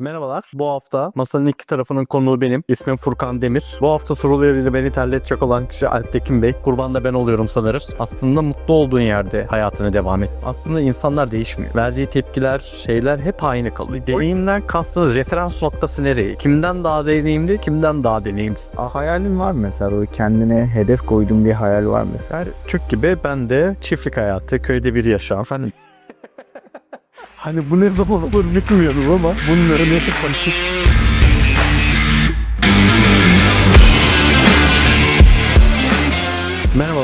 Merhabalar. Bu hafta masanın iki tarafının konuğu benim. İsmim Furkan Demir. Bu hafta sorularıyla beni terletecek olan kişi Alptekin Bey. Kurban da ben oluyorum sanırım. Aslında mutlu olduğun yerde hayatını devam et. Aslında insanlar değişmiyor. Verdiği tepkiler, şeyler hep aynı kalıyor. Deneyimler kastınız referans noktası nereye? Kimden daha deneyimli, kimden daha deneyimsiz? Aa, hayalin var mı mesela o kendine hedef koyduğun bir hayal var mesela. Türk gibi ben de çiftlik hayatı, köyde bir yaşam. Efendim Hani bu ne zaman olur bilmiyorum ama bunların hep açık.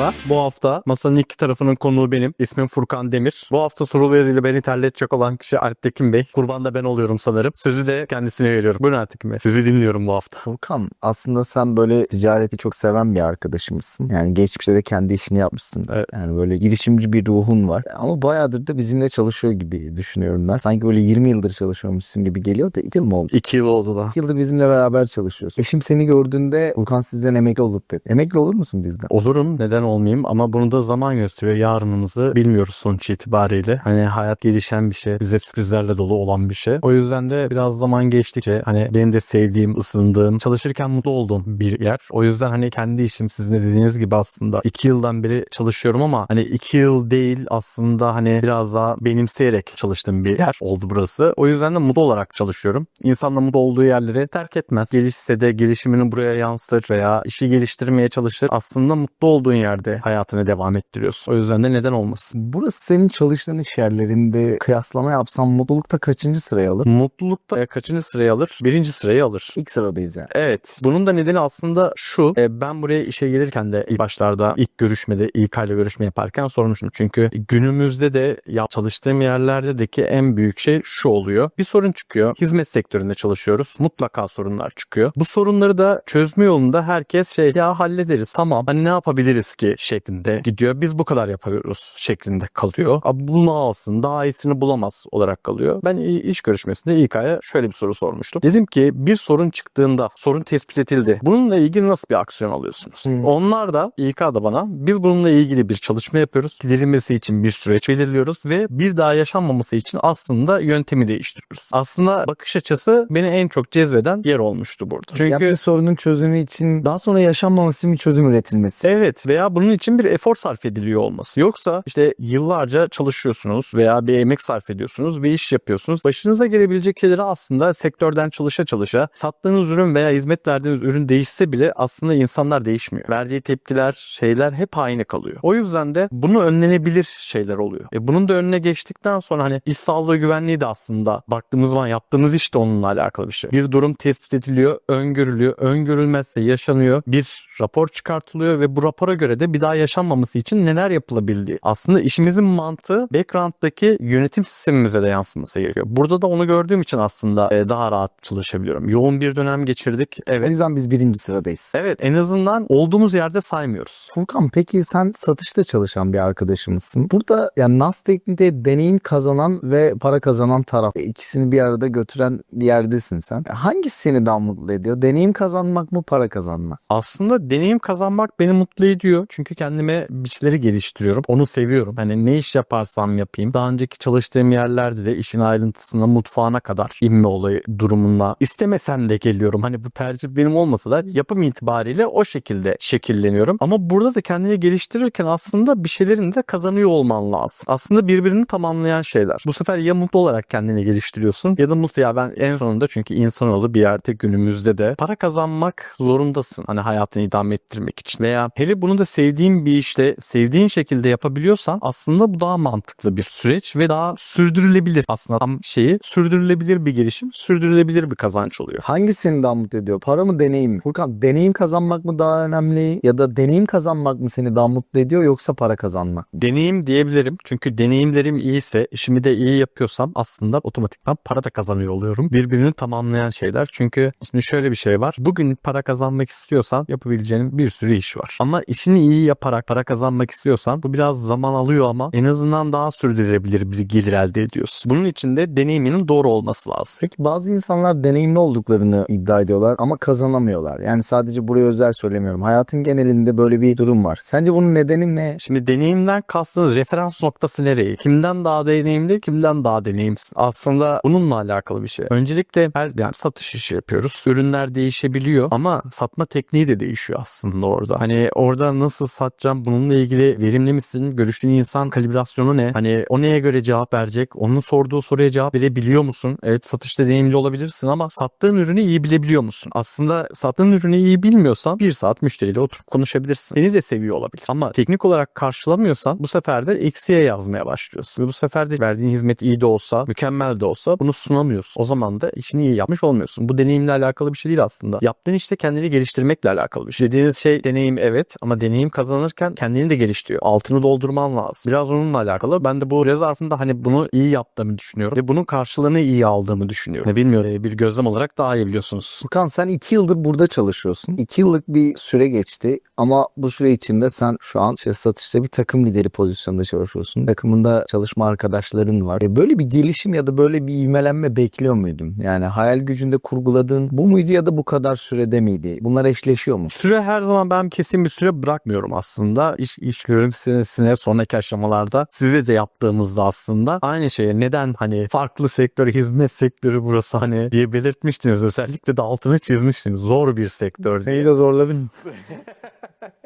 Merhabalar. Bu hafta masanın iki tarafının konuğu benim. İsmim Furkan Demir. Bu hafta sorularıyla beni terletecek olan kişi Alptekin Bey. Kurban da ben oluyorum sanırım. Sözü de kendisine veriyorum. Buyurun Alptekin Bey. Sizi dinliyorum bu hafta. Furkan aslında sen böyle ticareti çok seven bir arkadaşımızsın. Yani geçmişte de kendi işini yapmışsın. Evet. Yani böyle girişimci bir ruhun var. Ama bayağıdır da bizimle çalışıyor gibi düşünüyorum ben. Sanki böyle 20 yıldır çalışıyormuşsun gibi geliyor da 2 yıl mı oldu? İki yıl oldu da. İki yıldır bizimle beraber çalışıyorsun. Eşim seni gördüğünde Furkan sizden emekli olur dedi. Emekli olur musun bizden? Olurum neden olmayayım ama bunu da zaman gösteriyor. Yarınımızı bilmiyoruz sonuç itibariyle. Hani hayat gelişen bir şey. Bize sürprizlerle dolu olan bir şey. O yüzden de biraz zaman geçtikçe hani benim de sevdiğim, ısındığım, çalışırken mutlu olduğum bir yer. O yüzden hani kendi işim sizin de dediğiniz gibi aslında iki yıldan beri çalışıyorum ama hani iki yıl değil aslında hani biraz daha benimseyerek çalıştığım bir yer oldu burası. O yüzden de mutlu olarak çalışıyorum. İnsan mutlu olduğu yerleri terk etmez. Gelişse de gelişimini buraya yansıtır veya işi geliştirmeye çalışır. Aslında mutlu olduğun yerde hayatını devam ettiriyorsun. O yüzden de neden olmasın? Burası senin çalıştığın iş yerlerinde kıyaslama yapsam mutlulukta kaçıncı sırayı alır? Mutlulukta e, kaçıncı sırayı alır? Birinci sırayı alır. İlk sıradayız yani. Evet. Bunun da nedeni aslında şu. e, ben buraya işe gelirken de ilk başlarda ilk görüşmede İK ile görüşme yaparken sormuştum. Çünkü günümüzde de ya çalıştığım yerlerdeki en büyük şey şu oluyor. Bir sorun çıkıyor. Hizmet sektöründe çalışıyoruz. Mutlaka sorunlar çıkıyor. Bu sorunları da çözme yolunda herkes şey ya hallederiz tamam. Hani ne yapabiliriz ki şeklinde gidiyor. Biz bu kadar yapıyoruz şeklinde kalıyor. Abi bunu alsın daha iyisini bulamaz olarak kalıyor. Ben iş görüşmesinde İK'ya şöyle bir soru sormuştum. Dedim ki bir sorun çıktığında sorun tespit edildi. Bununla ilgili nasıl bir aksiyon alıyorsunuz? Hmm. Onlar da İK da bana biz bununla ilgili bir çalışma yapıyoruz. Giderilmesi için bir süreç belirliyoruz ve bir daha yaşanmaması için aslında yöntemi değiştiriyoruz. Aslında bakış açısı beni en çok cezbeden yer olmuştu burada. Çünkü Ya bir sorunun çözümü için daha sonra yaşanmaması için bir çözüm üretilmesi. Evet veya bunun için bir efor sarf ediliyor olması. Yoksa işte yıllarca çalışıyorsunuz veya bir emek sarf ediyorsunuz ve iş yapıyorsunuz. Başınıza gelebilecek şeyleri aslında sektörden çalışa çalışa sattığınız ürün veya hizmet verdiğiniz ürün değişse bile aslında insanlar değişmiyor. Verdiği tepkiler, şeyler hep aynı kalıyor. O yüzden de bunu önlenebilir şeyler oluyor. E bunun da önüne geçtikten sonra hani iş sağlığı güvenliği de aslında baktığımız zaman yaptığımız iş de onunla alakalı bir şey. Bir durum tespit ediliyor, öngörülüyor. Öngörülmezse yaşanıyor. Bir rapor çıkartılıyor ve bu rapora göre de bir daha yaşanmaması için neler yapılabildiği. Aslında işimizin mantığı background'daki yönetim sistemimize de yansıması gerekiyor. Burada da onu gördüğüm için aslında e, daha rahat çalışabiliyorum. Yoğun bir dönem geçirdik. O Evet. yüzden biz birinci sıradayız. Evet en azından olduğumuz yerde saymıyoruz. Furkan peki sen satışta çalışan bir arkadaşımızsın. Burada yani Nas Teknik'te deneyim kazanan ve para kazanan taraf. İkisini bir arada götüren bir yerdesin sen. Hangisi seni daha mutlu ediyor? Deneyim kazanmak mı para kazanmak? Aslında deneyim kazanmak beni mutlu ediyor. Çünkü kendime bir şeyleri geliştiriyorum. Onu seviyorum. Hani ne iş yaparsam yapayım. Daha önceki çalıştığım yerlerde de işin ayrıntısına, mutfağına kadar inme olayı durumunda istemesem de geliyorum. Hani bu tercih benim olmasa da yapım itibariyle o şekilde şekilleniyorum. Ama burada da kendini geliştirirken aslında bir şeylerin de kazanıyor olman lazım. Aslında birbirini tamamlayan şeyler. Bu sefer ya mutlu olarak kendini geliştiriyorsun ya da mutlu ya ben en sonunda çünkü insanoğlu bir yerde günümüzde de para kazanmak zorundasın. Hani hayatını idame ettirmek için veya hele bunu da sevdiğin bir işte sevdiğin şekilde yapabiliyorsan aslında bu daha mantıklı bir süreç ve daha sürdürülebilir aslında tam şeyi sürdürülebilir bir gelişim, sürdürülebilir bir kazanç oluyor. Hangisi seni daha mutlu ediyor? Para mı deneyim mi? Furkan deneyim kazanmak mı daha önemli? Ya da deneyim kazanmak mı seni daha mutlu ediyor yoksa para kazanmak? Deneyim diyebilirim. Çünkü deneyimlerim iyiyse, işimi de iyi yapıyorsam aslında otomatikman para da kazanıyor oluyorum. Birbirini tamamlayan şeyler. Çünkü şimdi şöyle bir şey var. Bugün para kazanmak istiyorsan yapabileceğin bir sürü iş var. Ama işini iyi iyi yaparak para kazanmak istiyorsan bu biraz zaman alıyor ama en azından daha sürdürülebilir bir gelir elde ediyorsun. Bunun için de deneyiminin doğru olması lazım. Peki bazı insanlar deneyimli olduklarını iddia ediyorlar ama kazanamıyorlar. Yani sadece buraya özel söylemiyorum. Hayatın genelinde böyle bir durum var. Sence bunun nedeni ne? Şimdi deneyimden kastınız referans noktası nereye? Kimden daha deneyimli, kimden daha deneyimsiz? Aslında bununla alakalı bir şey. Öncelikle her yani satış işi yapıyoruz. Ürünler değişebiliyor ama satma tekniği de değişiyor aslında orada. Hani orada nasıl satacağım bununla ilgili verimli misin? Görüştüğün insan kalibrasyonu ne? Hani o neye göre cevap verecek? Onun sorduğu soruya cevap verebiliyor musun? Evet satışta deneyimli olabilirsin ama sattığın ürünü iyi bilebiliyor musun? Aslında sattığın ürünü iyi bilmiyorsan bir saat müşteriyle oturup konuşabilirsin. Seni de seviyor olabilir. Ama teknik olarak karşılamıyorsan bu sefer de eksiye yazmaya başlıyorsun. Ve bu sefer de verdiğin hizmet iyi de olsa, mükemmel de olsa bunu sunamıyorsun. O zaman da işini iyi yapmış olmuyorsun. Bu deneyimle alakalı bir şey değil aslında. Yaptığın işte kendini geliştirmekle alakalı bir şey. Dediğiniz şey deneyim evet ama deneyim kazanırken kendini de geliştiriyor. Altını doldurman lazım. Biraz onunla alakalı. Ben de bu süre zarfında hani bunu iyi yaptığımı düşünüyorum. Ve bunun karşılığını iyi aldığımı düşünüyorum. Ne bilmiyorum bir gözlem olarak daha iyi biliyorsunuz. Furkan sen iki yıldır burada çalışıyorsun. İki yıllık bir süre geçti ama bu süre içinde sen şu an işte satışta bir takım lideri pozisyonunda çalışıyorsun. Takımında çalışma arkadaşların var. E, Böyle bir gelişim ya da böyle bir ivmelenme bekliyor muydun? Yani hayal gücünde kurguladığın bu muydu ya da bu kadar sürede miydi? Bunlar eşleşiyor mu? Süre her zaman ben kesin bir süre bırakmıyorum aslında. İş, iş görümsüne sonraki aşamalarda size de yaptığımızda aslında aynı şeye neden hani farklı sektör, hizmet sektörü burası hani diye belirtmiştiniz. Özellikle de altını çizmiştiniz. Zor bir sektör diye. Seni de zorladın.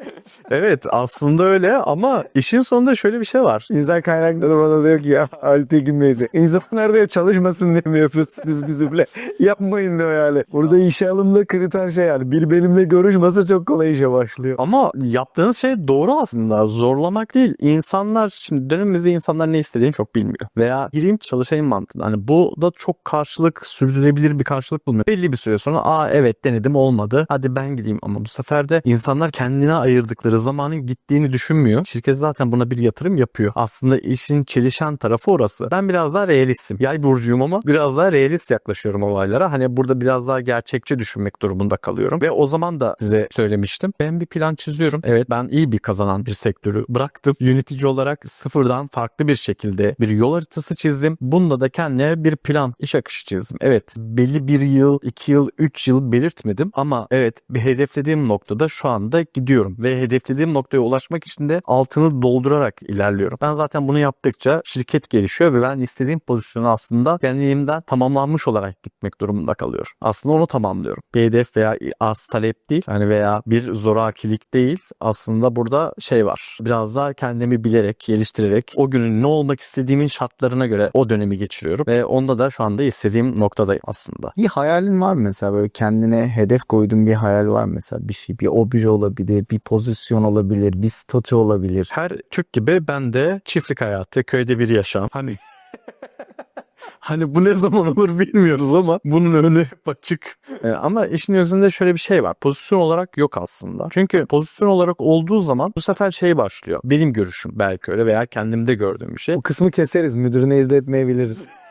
Evet aslında öyle ama işin sonunda şöyle bir şey var. İnsan kaynakları bana diyor ki ya Altegün Bey'de. İnsanlar diyor çalışmasın diye mi yapıyorsunuz bizimle? Yapmayın diyor yani. Burada işe alımda kriter şey yani. Bir benimle görüşmese çok kolay işe başlıyor. Ama yaptığınız şey doğru aslında. Zorlamak değil. İnsanlar şimdi dönemimizde insanlar ne istediğini çok bilmiyor. Veya gireyim çalışayım mantığında. Hani bu da çok karşılık sürdürülebilir bir karşılık bulmuyor. Belli bir süre sonra aa evet denedim olmadı. Hadi ben gideyim ama bu sefer de insanlar kendine ayırdıkları zamanın gittiğini düşünmüyor. Şirket zaten buna bir yatırım yapıyor. Aslında işin çelişen tarafı orası. Ben biraz daha realistim. Yay burcuyum ama biraz daha realist yaklaşıyorum olaylara. Hani burada biraz daha gerçekçi düşünmek durumunda kalıyorum. Ve o zaman da size söylemiştim. Ben bir plan çiziyorum. Evet ben iyi bir kazanan bir sektörü bıraktım. Yönetici olarak sıfırdan farklı bir şekilde bir yol haritası çizdim. Bunda da kendime bir plan, iş akışı çizdim. Evet belli bir yıl, iki yıl, üç yıl belirtmedim ama evet bir hedeflediğim noktada şu anda gidiyorum ve hedeflediğim noktaya ulaşmak için de altını doldurarak ilerliyorum. Ben zaten bunu yaptıkça şirket gelişiyor ve ben istediğim pozisyonu aslında kendimden tamamlanmış olarak gitmek durumunda kalıyorum. Aslında onu tamamlıyorum. Bir hedef veya arz talep değil hani veya bir zorakilik değil. Aslında burada şey var. Biraz daha kendimi bilerek, geliştirerek o günün ne olmak istediğimin şartlarına göre o dönemi geçiriyorum ve onda da şu anda istediğim noktadayım aslında. Bir hayalin var mı mesela böyle kendine hedef koyduğun bir hayal var mı mesela bir şey bir obje olabilir bir pozisyon olabilir bir statü olabilir. Her Türk gibi ben de çiftlik hayatı, köyde bir yaşam. Hani Hani bu ne zaman olur bilmiyoruz ama bunun önü hep açık. Ee, ama işin özünde şöyle bir şey var. Pozisyon olarak yok aslında. Çünkü pozisyon olarak olduğu zaman bu sefer şey başlıyor. Benim görüşüm belki öyle veya kendimde gördüğüm bir şey. Bu kısmı keseriz müdürüne izletmeyebiliriz.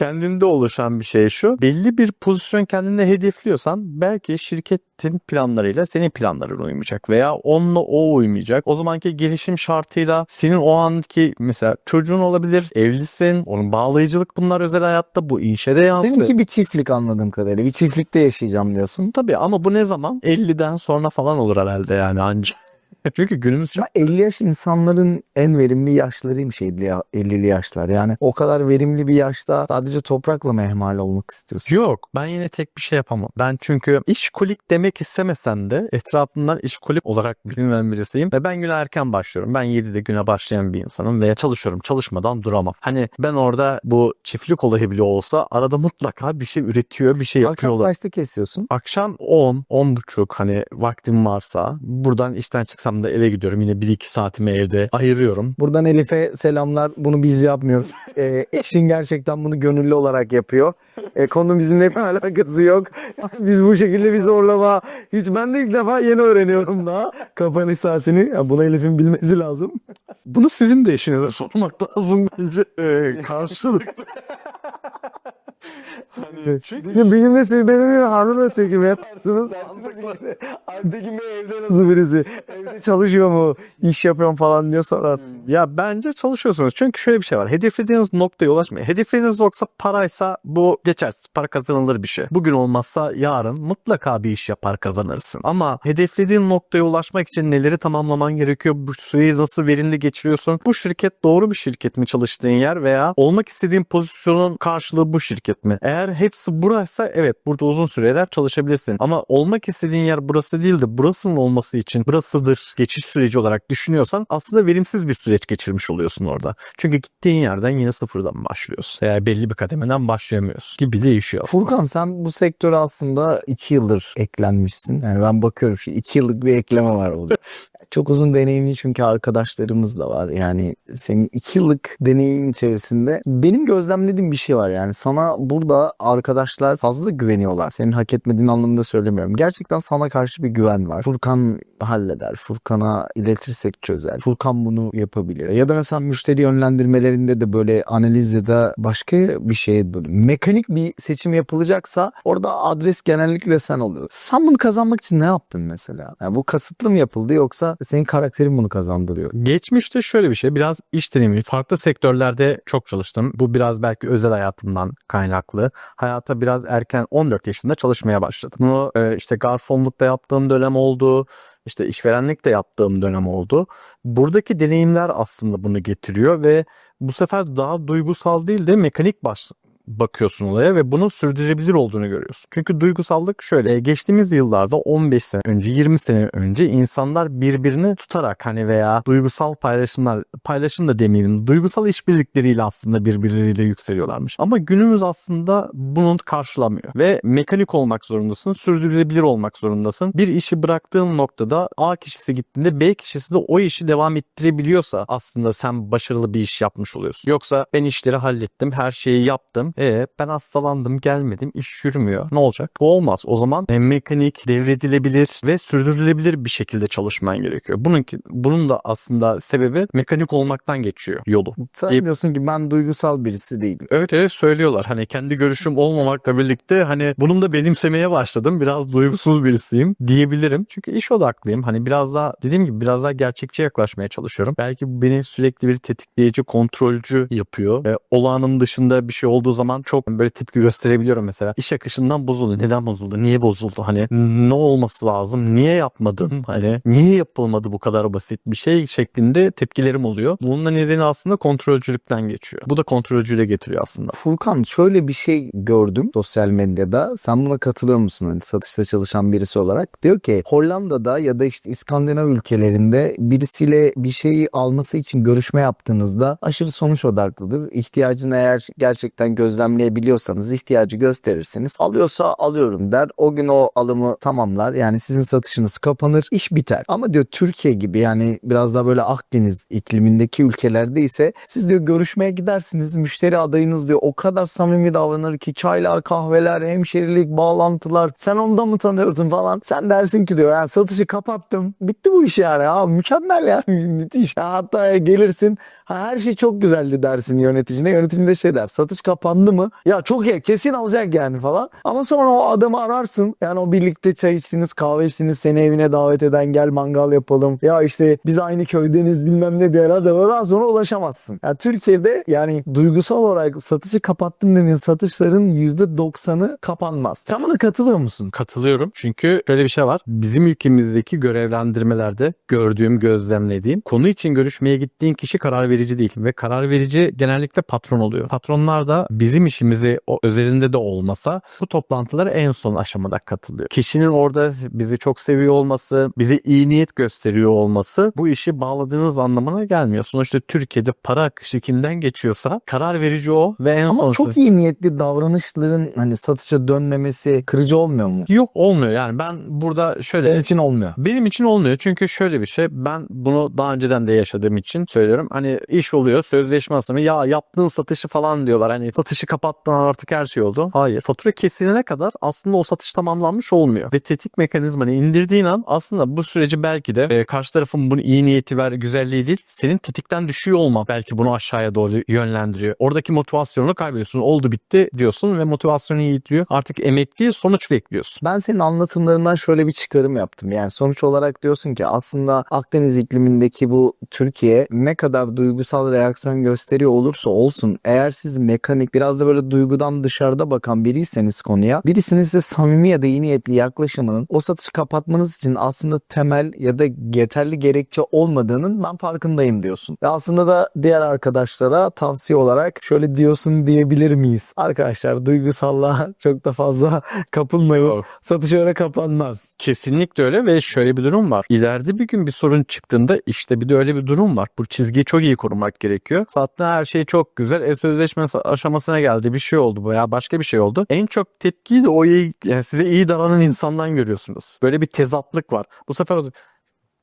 kendinde oluşan bir şey şu. Belli bir pozisyon kendine hedefliyorsan belki şirketin planlarıyla senin planların uymayacak veya onunla o uymayacak. O zamanki gelişim şartıyla senin o anki mesela çocuğun olabilir, evlisin, onun bağlayıcılık bunlar özel hayatta bu inşede yansır. Seninki bir çiftlik anladığım kadarıyla. Bir çiftlikte yaşayacağım diyorsun. Tabii ama bu ne zaman? 50'den sonra falan olur herhalde yani anca. Çünkü günümüz Ama 50 yaş insanların en verimli yaşlarıymış 50 ya- 50'li yaşlar. Yani o kadar verimli bir yaşta sadece toprakla mı ihmal olmak istiyorsun? Yok ben yine tek bir şey yapamam. Ben çünkü işkolik demek istemesem de etrafımdan işkolik olarak bilinen birisiyim. Ve ben güne erken başlıyorum. Ben 7'de güne başlayan bir insanım ve çalışıyorum. Çalışmadan duramam. Hani ben orada bu çiftlik olayı bile olsa arada mutlaka bir şey üretiyor, bir şey Akşam yapıyorlar. kaçta kesiyorsun? Akşam 10, 10 buçuk hani vaktim varsa buradan işten çıksam da eve gidiyorum. Yine 1-2 saatimi evde ayırıyorum. Buradan Elif'e selamlar. Bunu biz yapmıyoruz. Ee, eşin gerçekten bunu gönüllü olarak yapıyor. Ee, konunun bizimle bir alakası yok. Biz bu şekilde bir zorlama. Hiç ben de ilk defa yeni öğreniyorum daha. Kapanış saatini. Ya buna Elif'in bilmesi lazım. Bunu sizin de eşinize sormak lazım bence. Ee, karşılıklı. Çünkü benimle siz benimle harman çekimi yaparsınız. Antekimi evde nasıl birisi? Evde çalışıyor mu? İş yapıyorum falan diye sorarsın. Ya bence çalışıyorsunuz. Çünkü şöyle bir şey var. Hedeflediğiniz noktaya ulaşmıyor. Hedeflediğiniz nokta paraysa bu geçersiz. Para kazanılır bir şey. Bugün olmazsa yarın mutlaka bir iş yapar kazanırsın. Ama hedeflediğin noktaya ulaşmak için neleri tamamlaman gerekiyor? Bu süreyi nasıl verimli geçiriyorsun? Bu şirket doğru bir şirket mi çalıştığın yer veya olmak istediğin pozisyonun karşılığı bu şirket mi? Eğer hepsi buraysa evet burada uzun süreler çalışabilirsin. Ama olmak istediğin yer burası değil de burasının olması için burasıdır geçiş süreci olarak düşünüyorsan aslında verimsiz bir süreç geçirmiş oluyorsun orada. Çünkü gittiğin yerden yine sıfırdan başlıyorsun. Eğer belli bir kademeden başlayamıyorsun gibi değişiyor. Furkan sen bu sektöre aslında iki yıldır eklenmişsin. Yani ben bakıyorum şu iki yıllık bir ekleme var orada. Çok uzun deneyimli çünkü arkadaşlarımız da var. Yani senin iki yıllık deneyimin içerisinde benim gözlemlediğim bir şey var. Yani sana burada arkadaşlar fazla güveniyorlar. Senin hak etmediğin anlamında söylemiyorum. Gerçekten sana karşı bir güven var. Furkan halleder. Furkan'a iletirsek çözer. Furkan bunu yapabilir. Ya da mesela müşteri yönlendirmelerinde de böyle analiz ya da başka bir şeye böyle mekanik bir seçim yapılacaksa orada adres genellikle sen oluyor. Sen bunu kazanmak için ne yaptın mesela? Yani bu kasıtlı mı yapıldı yoksa senin karakterin bunu kazandırıyor? Geçmişte şöyle bir şey biraz iş deneyimi farklı sektörlerde çok çalıştım. Bu biraz belki özel hayatımdan kaynaklı. Hayata biraz erken 14 yaşında çalışmaya başladım. Bunu e, işte garsonlukta yaptığım dönem oldu. işte işverenlik de yaptığım dönem oldu. Buradaki deneyimler aslında bunu getiriyor ve bu sefer daha duygusal değil de mekanik baş bakıyorsun olaya ve bunun sürdürülebilir olduğunu görüyorsun. Çünkü duygusallık şöyle e, geçtiğimiz yıllarda 15 sene önce 20 sene önce insanlar birbirini tutarak hani veya duygusal paylaşımlar paylaşım da demeyelim duygusal işbirlikleriyle aslında birbirleriyle yükseliyorlarmış. Ama günümüz aslında bunun karşılamıyor ve mekanik olmak zorundasın, sürdürülebilir olmak zorundasın. Bir işi bıraktığın noktada A kişisi gittiğinde B kişisi de o işi devam ettirebiliyorsa aslında sen başarılı bir iş yapmış oluyorsun. Yoksa ben işleri hallettim, her şeyi yaptım. E ben hastalandım, gelmedim, iş yürümüyor. Ne olacak? Bu olmaz. O zaman e, mekanik, devredilebilir ve sürdürülebilir bir şekilde çalışman gerekiyor. Bunun bunun da aslında sebebi mekanik olmaktan geçiyor yolu. Sen diyorsun ki ben duygusal birisi değilim. Evet evet söylüyorlar. Hani kendi görüşüm olmamakla birlikte hani bunun da benimsemeye başladım. Biraz duygusuz birisiyim diyebilirim. Çünkü iş odaklıyım. Hani biraz daha dediğim gibi biraz daha gerçekçi yaklaşmaya çalışıyorum. Belki bu beni sürekli bir tetikleyici, kontrolcü yapıyor. E, olağanın dışında bir şey olduğu zaman çok böyle tepki gösterebiliyorum mesela. İş akışından bozuldu. Neden bozuldu? Niye bozuldu? Hani ne olması lazım? Niye yapmadın? Hani niye yapılmadı bu kadar basit bir şey şeklinde tepkilerim oluyor. Bunun da nedeni aslında kontrolcülükten geçiyor. Bu da kontrolcüyle getiriyor aslında. Furkan şöyle bir şey gördüm sosyal medyada. Sen buna katılıyor musun? Hani satışta çalışan birisi olarak. Diyor ki Hollanda'da ya da işte İskandinav ülkelerinde birisiyle bir şeyi alması için görüşme yaptığınızda aşırı sonuç odaklıdır. İhtiyacını eğer gerçekten gözlemleyebiliyorsanız ihtiyacı gösterirsiniz. Alıyorsa alıyorum der. O gün o alımı tamamlar. Yani sizin satışınız kapanır. iş biter. Ama diyor Türkiye gibi yani biraz daha böyle Akdeniz iklimindeki ülkelerde ise siz diyor görüşmeye gidersiniz. Müşteri adayınız diyor o kadar samimi davranır ki çaylar, kahveler, hemşerilik, bağlantılar. Sen ondan mı tanıyorsun falan. Sen dersin ki diyor yani satışı kapattım. Bitti bu iş yani. Ha, mükemmel ya. Müthiş. Hatta gelirsin Ha, her şey çok güzeldi dersin yöneticine. Yönetici de şey der. Satış kapandı mı? Ya çok iyi. Kesin alacak yani falan. Ama sonra o adamı ararsın. Yani o birlikte çay içtiniz, kahve içtiniz. Seni evine davet eden gel mangal yapalım. Ya işte biz aynı köydeniz bilmem ne adama daha sonra ulaşamazsın. Ya Türkiye'de yani duygusal olarak satışı kapattım dediğin satışların %90'ı kapanmaz. Sen buna katılıyor musun? Katılıyorum. Çünkü şöyle bir şey var. Bizim ülkemizdeki görevlendirmelerde gördüğüm, gözlemlediğim konu için görüşmeye gittiğin kişi karar verici değil ve karar verici genellikle patron oluyor. Patronlar da bizim işimizi o özelinde de olmasa bu toplantılara en son aşamada katılıyor. Kişinin orada bizi çok seviyor olması, bize iyi niyet gösteriyor olması bu işi bağladığınız anlamına gelmiyor. Sonuçta Türkiye'de para akışı kimden geçiyorsa karar verici o ve en Ama son çok iyi niyetli davranışların hani satışa dönmemesi kırıcı olmuyor mu? Yok olmuyor yani ben burada şöyle Senin için olmuyor. Benim için olmuyor çünkü şöyle bir şey ben bunu daha önceden de yaşadığım için söylüyorum. Hani iş oluyor sözleşme asımı ya yaptığın satışı falan diyorlar. Hani satışı kapattın artık her şey oldu. Hayır. Fatura kesilene kadar aslında o satış tamamlanmış olmuyor. Ve tetik mekanizmanı indirdiğin an aslında bu süreci belki de e, karşı tarafın bunu iyi niyeti ve güzelliği değil senin tetikten düşüyor olman belki bunu aşağıya doğru yönlendiriyor. Oradaki motivasyonunu kaybediyorsun. Oldu bitti diyorsun ve motivasyonu yitiriyor. Artık emek değil sonuç bekliyorsun. Ben senin anlatımlarından şöyle bir çıkarım yaptım. Yani sonuç olarak diyorsun ki aslında Akdeniz iklimindeki bu Türkiye ne kadar duygusal reaksiyon gösteriyor olursa olsun eğer siz mekanik biraz da böyle duygudan dışarıda bakan biriyseniz konuya birisinin size samimi ya da iyi niyetli yaklaşımının o satışı kapatmanız için aslında temel ya da yeterli gerekçe olmadığının ben farkındayım diyorsun. Ve aslında da diğer arkadaşlara tavsiye olarak şöyle diyorsun diyebilir miyiz? Arkadaşlar duygusallığa çok da fazla kapılmayın. Satış öyle kapanmaz. Kesinlikle öyle ve şöyle bir durum var. İleride bir gün bir sorun çıktığında işte bir de öyle bir durum var. Bu çizgiyi çok iyi korumak gerekiyor. Sattığın her şey çok güzel. E sözleşme aşamasına geldi. Bir şey oldu veya başka bir şey oldu. En çok tepkiyi de o iyi, yani size iyi davranan insandan görüyorsunuz. Böyle bir tezatlık var. Bu sefer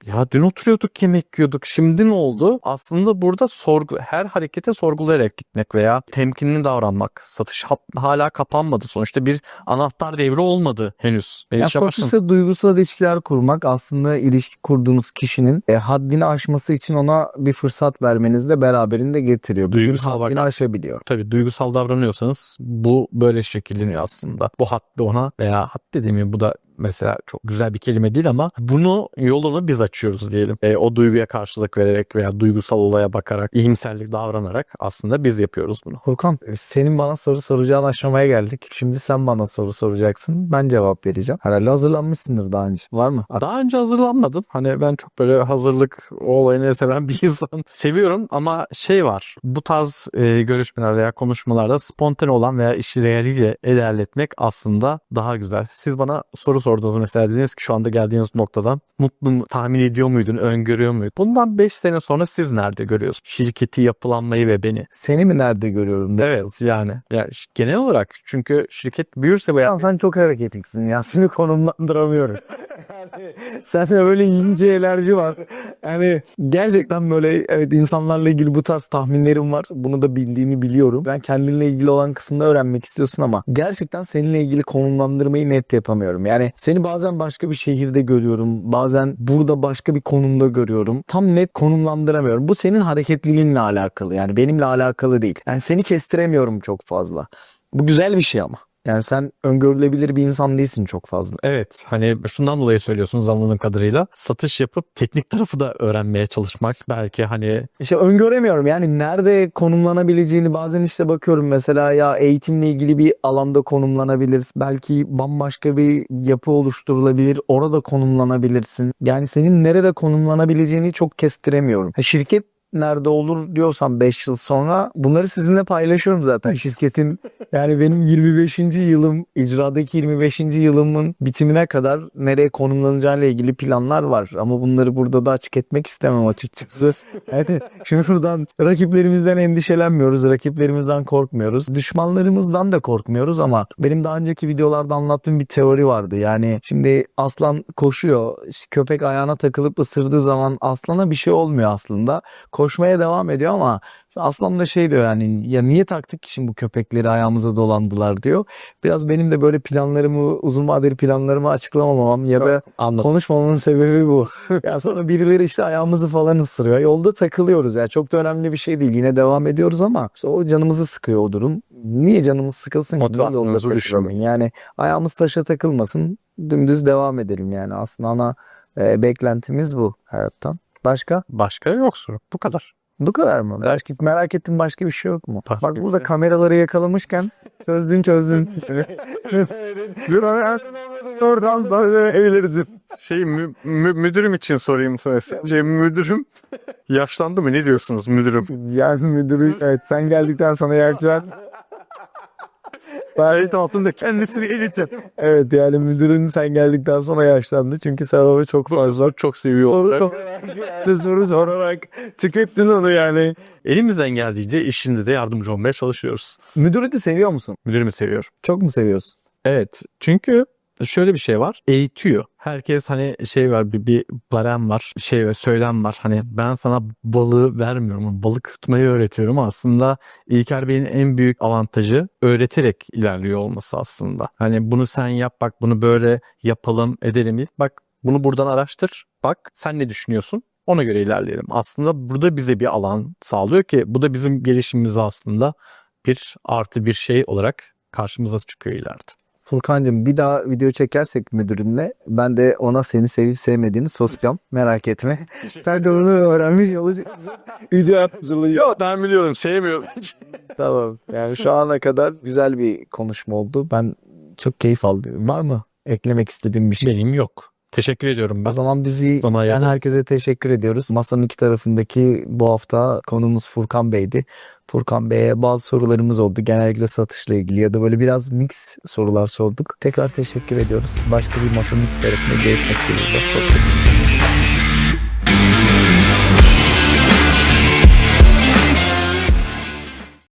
ya dün oturuyorduk yemek yiyorduk şimdi ne oldu? Aslında burada sorgu her harekete sorgulayarak gitmek veya temkinli davranmak. Satış hat- hala kapanmadı. Sonuçta bir anahtar devri olmadı henüz. Ve Ya satışta duygusal ilişkiler kurmak aslında ilişki kurduğunuz kişinin e, haddini aşması için ona bir fırsat vermeniz de beraberinde getiriyor. Duygusal haddini bak- aşabiliyor. Tabii duygusal davranıyorsanız bu böyle şekilleniyor aslında. Bu haddi ona veya haddi demeyeyim bu da mesela çok güzel bir kelime değil ama bunu yolunu biz açıyoruz diyelim. E, o duyguya karşılık vererek veya duygusal olaya bakarak, iyimserlik davranarak aslında biz yapıyoruz bunu. Furkan e, senin bana soru soracağın aşamaya geldik. Şimdi sen bana soru soracaksın. Ben cevap vereceğim. Herhalde hazırlanmışsındır daha önce. Var mı? Daha önce hazırlanmadım. Hani ben çok böyle hazırlık olayını seven bir insan. Seviyorum ama şey var. Bu tarz e, görüşmeler veya konuşmalarda spontane olan veya işi realiyle ilerletmek aslında daha güzel. Siz bana soru sordunuz mesela dediniz ki şu anda geldiğiniz noktadan mutlu mu, tahmin ediyor muydun, öngörüyor muydun? Bundan 5 sene sonra siz nerede görüyorsunuz? Şirketi, yapılanmayı ve beni. Seni mi nerede görüyorum? Evet yani. yani genel olarak çünkü şirket büyürse veya Ya sen çok hareketliksin ya. Seni konumlandıramıyorum. yani sende böyle ince enerji var. Yani gerçekten böyle evet insanlarla ilgili bu tarz tahminlerim var. Bunu da bildiğini biliyorum. Ben kendinle ilgili olan kısmını öğrenmek istiyorsun ama gerçekten seninle ilgili konumlandırmayı net yapamıyorum. Yani seni bazen başka bir şehirde görüyorum. Bazen burada başka bir konumda görüyorum. Tam net konumlandıramıyorum. Bu senin hareketliliğinle alakalı. Yani benimle alakalı değil. Yani seni kestiremiyorum çok fazla. Bu güzel bir şey ama. Yani sen öngörülebilir bir insan değilsin çok fazla. Evet hani şundan dolayı söylüyorsunuz anladığım kadarıyla satış yapıp teknik tarafı da öğrenmeye çalışmak belki hani İşte öngöremiyorum yani nerede konumlanabileceğini bazen işte bakıyorum mesela ya eğitimle ilgili bir alanda konumlanabilirsin. Belki bambaşka bir yapı oluşturulabilir. Orada konumlanabilirsin. Yani senin nerede konumlanabileceğini çok kestiremiyorum. Şirket nerede olur diyorsam 5 yıl sonra bunları sizinle paylaşıyorum zaten. Şirketin yani benim 25. yılım icradaki 25. yılımın bitimine kadar nereye konumlanacağıyla ilgili planlar var. Ama bunları burada da açık etmek istemem açıkçası. Evet. Şimdi buradan rakiplerimizden endişelenmiyoruz. Rakiplerimizden korkmuyoruz. Düşmanlarımızdan da korkmuyoruz ama benim daha önceki videolarda anlattığım bir teori vardı. Yani şimdi aslan koşuyor. Köpek ayağına takılıp ısırdığı zaman aslana bir şey olmuyor aslında. Koşmaya devam ediyor ama aslan da şey diyor yani ya niye taktık ki şimdi bu köpekleri ayağımıza dolandılar diyor. Biraz benim de böyle planlarımı uzun vadeli planlarımı açıklamamam ya da anladım. Konuşmamamın sebebi bu. ya sonra birileri işte ayağımızı falan ısırıyor. Yolda takılıyoruz ya. Çok da önemli bir şey değil. Yine devam ediyoruz ama işte o canımızı sıkıyor o durum. Niye canımız sıkılsın takılalım? düşürmeyin. Yani ayağımız taşa takılmasın. Dümdüz devam edelim yani. Aslında ana e, beklentimiz bu hayattan. Başka? Başka yok soru. Bu kadar. Bu kadar mı? Merak, merak ettiğin başka bir şey yok mu? Başka Bak bir burada şey. kameraları yakalamışken çözdün çözdün. Oradan da evlenirdim. Şey mü- mü- müdürüm için sorayım sana. Sence müdürüm yaşlandı mı? Ne diyorsunuz müdürüm? Yani müdürü evet sen geldikten sonra yakacaksın. Kayıt altında kendisini eğiteceğim. Evet yani müdürün sen geldikten sonra yaşlandı. Çünkü sen onu çok fazla Çok seviyor. soru yani soru sorarak tükettin onu yani. Elimizden geldiğince işinde de yardımcı olmaya çalışıyoruz. Müdürü de seviyor musun? Müdürümü seviyor. Çok mu seviyorsun? Evet. Çünkü şöyle bir şey var. Eğitiyor. Herkes hani şey var bir, bir barem var. Şey var söylem var. Hani ben sana balığı vermiyorum. Balık tutmayı öğretiyorum. Aslında İlker Bey'in en büyük avantajı öğreterek ilerliyor olması aslında. Hani bunu sen yap bak bunu böyle yapalım edelim. Bak bunu buradan araştır. Bak sen ne düşünüyorsun? Ona göre ilerleyelim. Aslında burada bize bir alan sağlıyor ki bu da bizim gelişimimize aslında bir artı bir şey olarak karşımıza çıkıyor ileride. Furkan'cığım bir daha video çekersek müdürünle ben de ona seni sevip sevmediğini soracağım. Merak etme. Sen de onu öğrenmiş olacaksın. video hazırlıyor. Yok ben biliyorum sevmiyorum. Tamam. Yani şu ana kadar güzel bir konuşma oldu. Ben çok keyif aldım. Var mı eklemek istediğim bir şey? Benim yok. Teşekkür ediyorum O ben. zaman bizi Sana yani herkese teşekkür ediyoruz. Masanın iki tarafındaki bu hafta konumuz Furkan Bey'di. Furkan Bey'e bazı sorularımız oldu. Genellikle satışla ilgili ya da böyle biraz mix sorular sorduk. Tekrar teşekkür ediyoruz. Başka bir masanın iki tarafında görüşmek üzere. Hoşçakalın.